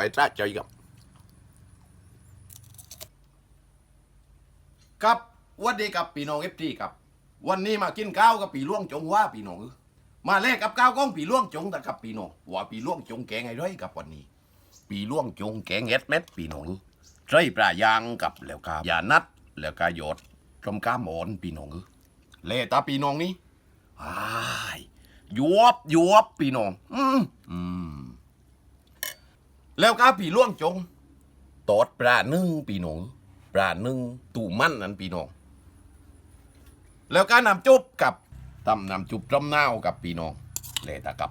ไปตราใจกับครับวัสดีครับพี่น้องเอฟทีครับ วันนี้มากินข้าวกับปีล่วงจงว่าพี่น้องเอ้อมาแลกกับข้าวก้องปีล่วงจงแต่กับพี่น้องว่าปีล่วงจงแกงไงไรกับวันนี้ ปีล่วงจงแกงเอ็ดเม็ดพี่น้องเอ้อไส้ปลายางกับแล้วก็ยานัดแล้วก็หยดจมก้ามอ่อนพี่น้องเอ้อเล่ตาพี่น้องนี้อ้ายยวบยวบพี่น้อง อืมอืม แล้วก็ปีล่วงจง ตอดปลานึ่งปีนองปลานึ่งตู่มั่นนั่นปีนองแล้วก็นำจุบกับตำนำจุบจำนากับปีนองเลยตะกับ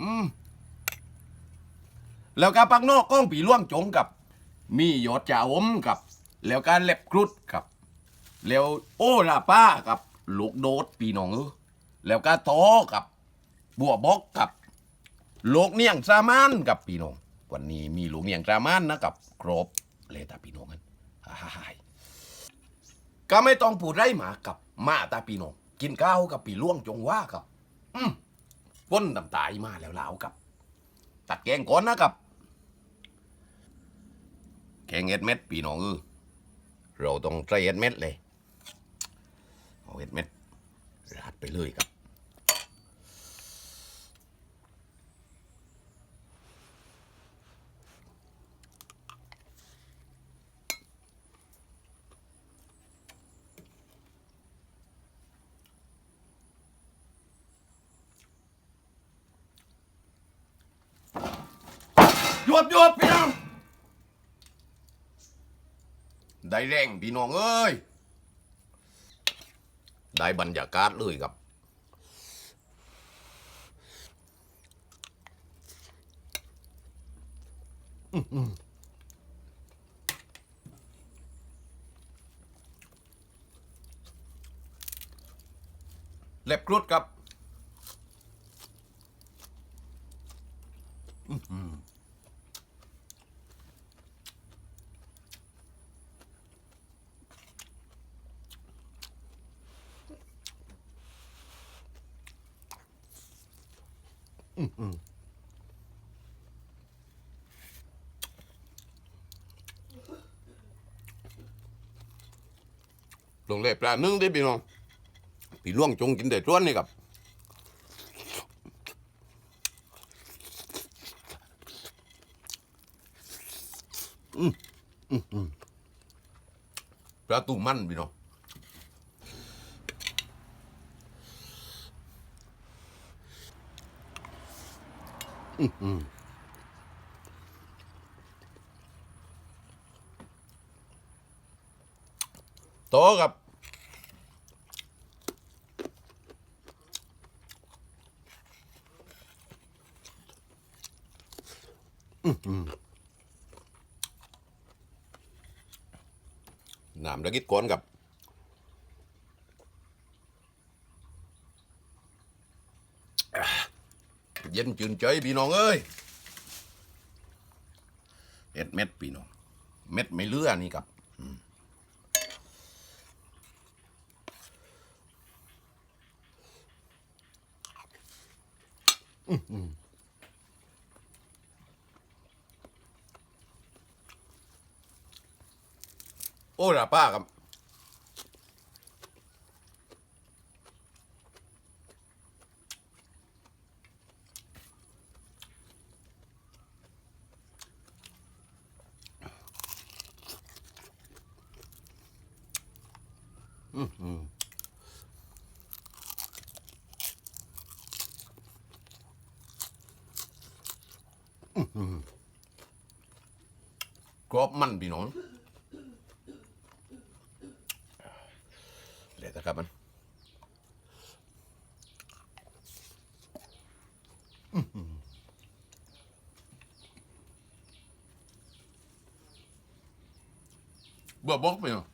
อืมแล้วก็ปักนอกก้องปีล่วงจงกับ มีหยอดจ่าอมกับ แล้วก็เล็บครุดกับ แล้วโอลาป้ากับลูกโดดปีนองเออแล้วก็โตกับ บัวบกกับ ลูกเนียงสามานกับพี่น้องวันนี้มีลูกเนียงสามานนะกับครบเลยตาพี่น้องกันอ้ายก็ไม่ต้องพูดไรหมากับมาตาพี่น้องกินข้าวกับปีล่วงจงว่ากับ อืมพ้นน้ำตายมาแล้วลาวกับ ตัดแกงก่อนนะครับแกงเอ็ดเม็ดพี่น้องเออเราต้องใส่เอ็ดเม็ดเลยเอาเอ็ดเม็ดราดไปเลยครับ หยวบยวบพี่น้อง ได้แรงพี่น้องเอ้ย ได้บรรยากาศเลยครับเล็บกรุดครับ ลงเล็บปลานึ่งได้พี่น้องพี่ล่วงจงกินแต่ต้วนนี่ครับอืมอืมอืมปลาตูมันพี่น้อง โตกับน้ำตะกิดก้อนกับ อะ เย็นจืนใจพี่น้องเอ้ยเอ็ดเม็ดพี่น้อง เม็ดไม่เลือนี่ครับโอ้ละป้าครับ อืมอืมอื้อหือ กรอบมันพี่น้องเดี๋ยวนะครับมันบ่บอกไปเนาะ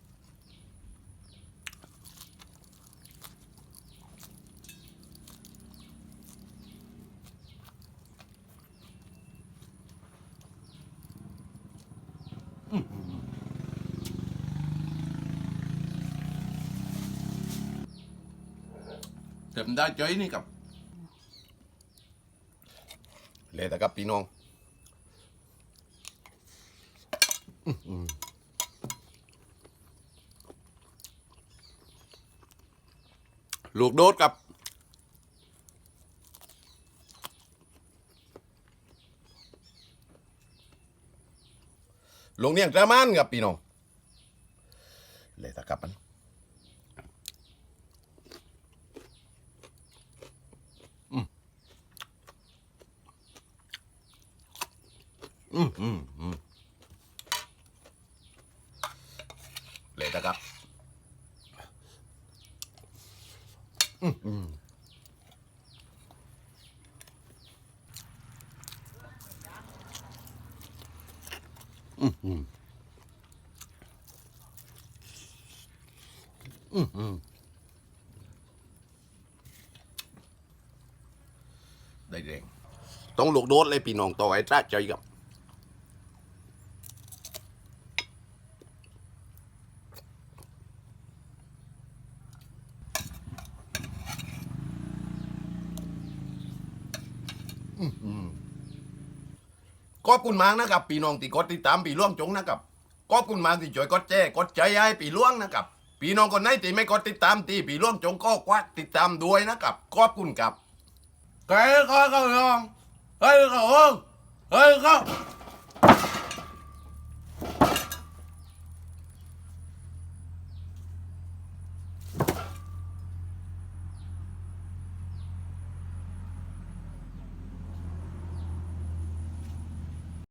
ต็มได้ใจนี่กับเลยแต่กับพี่น้องลูกโดดกับลงเนี่ยกระมานกับพี่น้องเลยตะกับมัน อืมอืมอืมเลยตะกับอืมอืมอืมอืมได้แรงต้องลูกโดดเลยพี่น้องต่อไอ้จ้าใจกับ ขอบคุณมากนะครับปีน้องที่กดติดตามปีล่วงจงนะครับขอบคุณมากที่ช่วยกดแจ้กดใจให้ปีล่วงนะครับปีน้องคนไหนที่ไม่กดติดตามตีปีล่วงจงก็ควักติดตามด้วยนะครับขอบคุณครับใครก็เขาลองเฮ้ยเขาเฮ้ยเขา